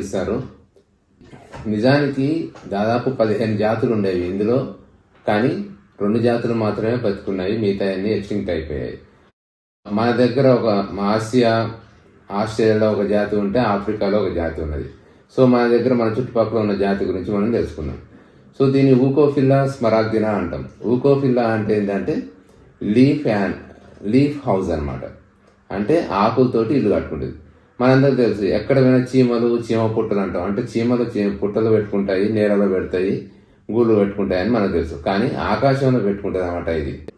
ఇస్తారు నిజానికి దాదాపు పదిహేను జాతులు ఉండేవి ఇందులో కానీ రెండు జాతులు మాత్రమే బతుకున్నాయి మిగతా అన్ని ఎక్స్టింక్ట్ అయిపోయాయి. మన దగ్గర ఒక మా ఆసియా ఆస్ట్రేలియాలో ఒక జాతి ఉంటే ఆఫ్రికాలో ఒక జాతి ఉన్నది. సో మన దగ్గర మన చుట్టుపక్కల ఉన్న జాతి గురించి మనం తెలుసుకున్నాం. సో దీన్ని ఊకోఫిల్లా స్మరాగ్దినా అంటాం. ఊకోఫిల్లా అంటే ఏంటంటే లీఫ్ యాన్ లీఫ్ హౌస్ అన్నమాట. అంటే ఆకులతోటి ఇల్లు కట్టుకుంటుంది. మనందరికీ తెలుసు ఎక్కడ పోయినా చీమలు చీమ పుట్టలు అంటాం. అంటే చీమలు చీమ పుట్టలు పెట్టుకుంటాయి నేలలో పెడతాయి గూళ్ళు పెట్టుకుంటాయి అని మనకు తెలుసు. కానీ ఆకాశంలో పెట్టుకుంటుంది అనమాట ఇది.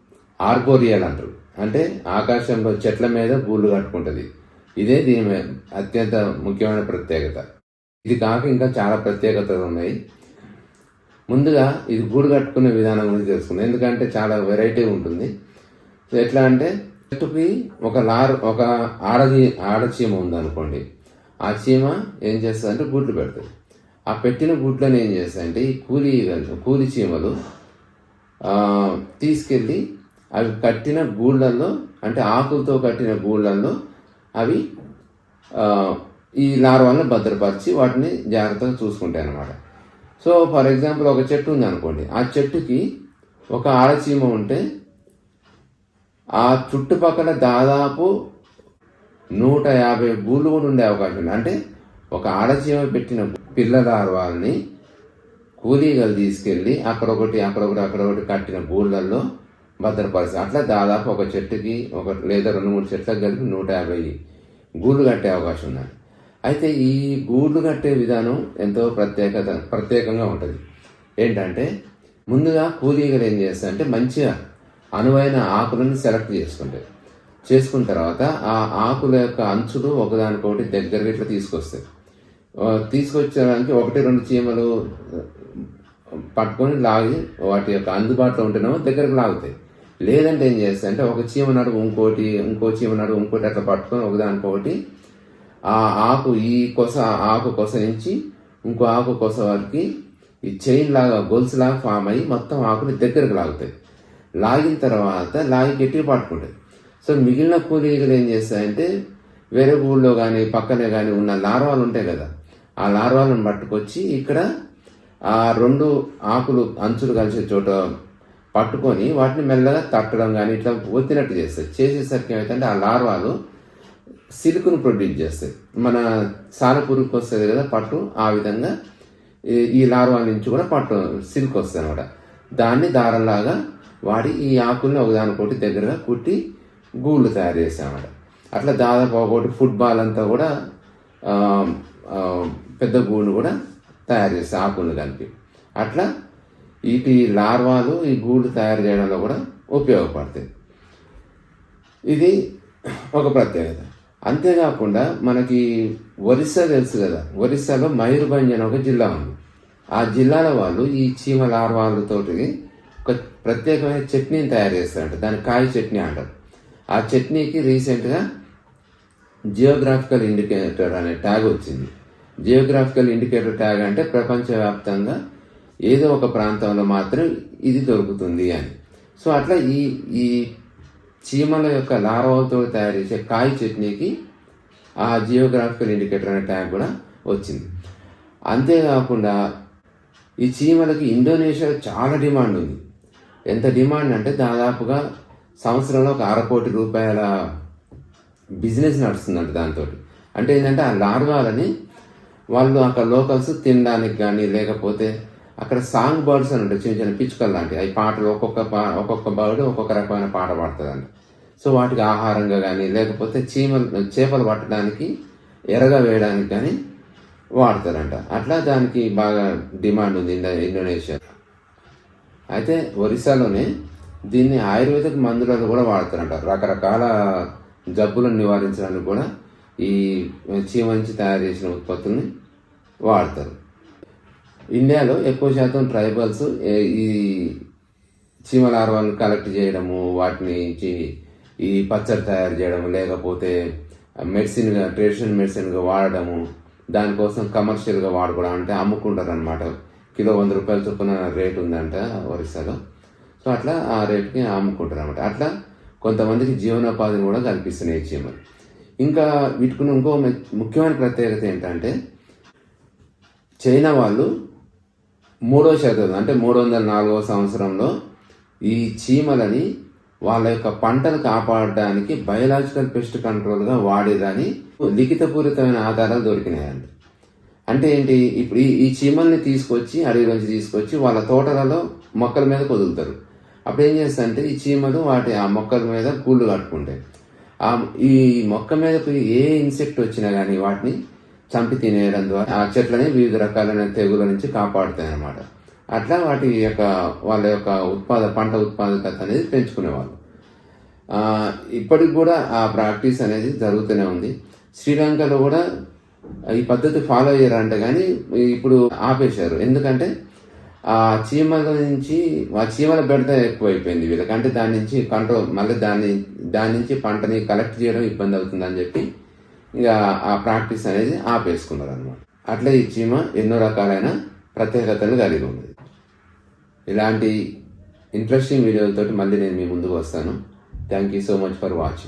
ఆర్బోరియల్ అంటారు. అంటే ఆకాశంలో చెట్ల మీద గూళ్ళు కట్టుకుంటుంది. ఇదే దీని అత్యంత ముఖ్యమైన ప్రత్యేకత. ఇది కాక ఇంకా చాలా ప్రత్యేకతలు ఉన్నాయి. ముందుగా ఇది గూడు కట్టుకునే విధానం గురించి తెలుసుకుందాం. ఎందుకంటే చాలా వెరైటీ ఉంటుంది. ఎట్లా అంటే చెట్టుకి ఒక లార్ ఒక ఆడది ఆడచీమ ఉందనుకోండి. ఆ చీమ ఏం చేస్తుందంటే గుడ్లు పెడుతుంది. ఆ పెట్టిన గుడ్లను ఏం చేస్తాయంటే ఈ కూలి కూలి చీమలు తీసుకెళ్ళి అవి కట్టిన గూళ్ళల్లో అంటే ఆకులతో కట్టిన గూళ్ళల్లో అవి ఈ లార్వాలను భద్రపరిచి వాటిని జాగ్రత్తగా చూసుకుంటాయి అన్నమాట. సో ఫర్ ఎగ్జాంపుల్ ఒక చెట్టు ఉంది అనుకోండి ఆ చెట్టుకి ఒక ఆడచీమ ఉంటే ఆ చుట్టుపక్కల దాదాపు నూట యాభై గూళ్ళు కూడా ఉండే అవకాశం ఉంది. అంటే ఒక ఆడజీవ పెట్టిన పిల్ల వాళ్ళని కూలీగలు తీసుకెళ్ళి అక్కడ ఒకటి అక్కడ ఒకటి అక్కడ ఒకటి కట్టిన గూళ్ళల్లో భద్రపరిచి అట్లా దాదాపు ఒక చెట్టుకి ఒక లేదా రెండు మూడు చెట్లకు కలిపి నూట యాభై గూళ్ళు కట్టే అవకాశం ఉన్నది. అయితే ఈ గూళ్ళు కట్టే విధానం ఎంతో ప్రత్యేకత ప్రత్యేకంగా ఉంటుంది. ఏంటంటే ముందుగా కూలీగలు ఏం చేస్తారంటే మంచిగా అనువైన ఆకులను సెలెక్ట్ చేసుకుంటాయి చేసుకున్న తర్వాత ఆ ఆకుల యొక్క అంచులు ఒకదానికొకటి దగ్గరగా ఇట్లా తీసుకొస్తాయి. తీసుకొచ్చడానికి ఒకటి రెండు చీమలు పట్టుకొని లాగి వాటి యొక్క అందుబాటులో ఉంటేనేమో దగ్గరకు లాగుతాయి. లేదంటే ఏం చేస్తాయి అంటే ఒక చీమ నడుగు ఇంకోటి ఇంకో చీమ నడుగు ఇంకోటి అట్లా పట్టుకొని ఒకదానికొకటి ఆ ఆకు ఈ కొస ఆకు కొస నుంచి ఇంకో ఆకు కొస వరకు ఈ చైన్ లాగా గొలుసు లాగా ఫామ్ అయ్యి మొత్తం ఆకుని దగ్గరకు లాగుతాయి. లాగిన తర్వాత లాగి గట్టిగా పట్టుకుంటాయి సో మిగిలిన కూలీగలు ఏం చేస్తాయంటే వేరే ఊళ్ళో కానీ పక్కనే కానీ ఉన్న లార్వాలు ఉంటాయి కదా ఆ లార్వాలను పట్టుకొచ్చి ఇక్కడ ఆ రెండు ఆకులు అంచులు కలిసే చోట పట్టుకొని వాటిని మెల్లగా తట్టడం కానీ ఇట్లా ఒత్తినట్టు చేస్తాయి. చేసేసరికి ఏమైతే ఆ లార్వాలు సిల్క్ను ప్రొడ్యూస్ చేస్తాయి. మన సాలపురుగుకి వస్తుంది కదా పట్టు ఆ విధంగా ఈ- ఈ నుంచి కూడా పట్టు సిల్క్ వస్తుంది అనమాట దాన్ని దారంలాగా వాడి ఈ ఆకుల్ని ఒకదానికొకటి దగ్గరగా కుట్టి గూళ్ళు తయారు చేసామన్నమాట అట్లా దాదాపు ఒకటి ఫుట్బాల్ అంతా కూడా పెద్ద గూళ్ళు కూడా తయారు చేస్తాయి ఆకులు కలిపి. అట్లా వీటి లార్వాలు ఈ గూళ్ళు తయారు చేయడంలో కూడా ఉపయోగపడతాయి. ఇది ఒక ప్రత్యేకత. అంతేకాకుండా మనకి ఒరిస్సా తెలుసు కదా. ఒరిస్సాలో మయూర్భంజ్ అనే ఒక జిల్లా ఉంది. ఆ జిల్లాల వాళ్ళు ఈ చీమ లార్వాలతోటి ప్రత్యేకమైన చట్నీని తయారు చేస్తారంట. దాన్ని కాయ చట్నీ అంటారు. ఆ చట్నీకి రీసెంట్గా జియోగ్రాఫికల్ ఇండికేటర్ అనే ట్యాగ్ వచ్చింది. జియోగ్రాఫికల్ ఇండికేటర్ ట్యాగ్ అంటే ప్రపంచవ్యాప్తంగా ఏదో ఒక ప్రాంతంలో మాత్రం ఇది దొరుకుతుంది అని. సో అట్లా ఈ ఈ చీమల యొక్క లార్వాలతో తయారు చేసే కాయ చట్నీకి ఆ జియోగ్రాఫికల్ ఇండికేటర్ అనే ట్యాగ్ కూడా వచ్చింది. అంతేకాకుండా ఈ చీమలకి ఇండోనేషియాలో చాలా డిమాండ్ ఉంది. ఎంత డిమాండ్ అంటే దాదాపుగా సంవత్సరంలో ఒక అర కోటి రూపాయల బిజినెస్ నడుస్తుందంట దాంతో అంటే ఏంటంటే ఆ లార్వాలని వాళ్ళు అక్కడ లోకల్స్ తినడానికి కానీ లేకపోతే అక్కడ సాంగ్ బర్డ్స్ అని ఉంటాయి చిన్న చిన్న పిచ్చుకలు లాంటివి. అవి పాటలు ఒక్కొక్క పా ఒక్కొక్క బర్డ్ ఒక్కొక్క రకమైన పాట పాడుతుందంట. సో వాటికి ఆహారంగా కానీ లేకపోతే చీమలు చేపలు పట్టడానికి ఎరగ వేయడానికి కానీ వాడతారంట. అట్లా దానికి బాగా డిమాండ్ ఉంది ఇండోనేషియా అయితే ఒరిస్సాలోనే దీన్ని ఆయుర్వేదిక మందులలో కూడా వాడతారంట రకరకాల జబ్బులను నివారించడానికి కూడా ఈ చీమ నుంచి తయారు చేసిన ఉత్పత్తుల్ని వాడతారు. ఇండియాలో ఎక్కువ శాతం ట్రైబల్స్ ఈ చీమ లార్వాలను కలెక్ట్ చేయడము వాటిని ఈ పచ్చడి తయారు చేయడము లేకపోతే మెడిసిన్గా ట్రెడిషనల్ మెడిసిన్గా వాడడము దానికోసం కమర్షియల్గా వాడుకోవడం అంటే అమ్ముకుంటారు అనమాట కిలో వంద రూపాయల చొప్పున రేట్ ఉందంట ఒరిస్సాలో. సో అట్లా ఆ రేట్కి అమ్ముకుంటారు అనమాట అట్లా కొంతమందికి జీవనోపాధిని కూడా కల్పిస్తున్నాయి చీమలు. ఇంకా వీటికున్న ఇంకో ముఖ్యమైన ప్రత్యేకత ఏంటంటే చైనా వాళ్ళు మూడో శతాబ్దం అంటే మూడు వందల నాలుగవ సంవత్సరంలో ఈ చీమలని వాళ్ళ యొక్క పంటను కాపాడడానికి బయలాజికల్ పెస్ట్ కంట్రోల్గా వాడేదని లిఖితపూరితమైన ఆధారాలు దొరికినాయండి అంటే ఏంటి? ఇప్పుడు ఈ ఈ చీమల్ని తీసుకొచ్చి అడవిలోంచి తీసుకొచ్చి వాళ్ళ తోటలలో మొక్కల మీద వదులుతారు అప్పుడు ఏం చేస్తారంటే ఈ చీమలు వాటి ఆ మొక్కల మీద గూళ్ళు కట్టుకుంటాయి. ఆ ఈ మొక్క మీదకు ఏ ఇన్సెక్ట్ వచ్చినా కానీ వాటిని చంపి తినేయడం ద్వారా ఆ చెట్లని వివిధ రకాలైన తెగుల నుంచి కాపాడుతాయి అన్నమాట అట్లా వాటి యొక్క వాళ్ళ యొక్క ఉత్పాద పంట ఉత్పాదకత అనేది పెంచుకునేవాళ్ళు. ఇప్పటికి కూడా ఆ ప్రాక్టీస్ అనేది జరుగుతూనే ఉంది. శ్రీలంకలో కూడా ఈ పద్ధతి ఫాలో అయ్యారంట కానీ ఇప్పుడు ఆపేశారు. ఎందుకంటే ఆ చీమల నుంచి ఆ చీమల బెడత ఎక్కువైపోయింది వీళ్ళకి. అంటే దాని నుంచి కంట్రోల్ మళ్ళీ దాన్ని దాని నుంచి పంటని కలెక్ట్ చేయడం ఇబ్బంది అవుతుందని చెప్పి ఇక ఆ ప్రాక్టీస్ అనేది ఆపేసుకున్నారు అనమాట అట్లా ఈ చీమ ఎన్నో రకాలైన ప్రత్యేకతలు కలిగి ఉంది. ఇలాంటి ఇంట్రెస్టింగ్ వీడియోలతో మళ్ళీ నేను మీ ముందుకు వస్తాను. Thank you so much for watching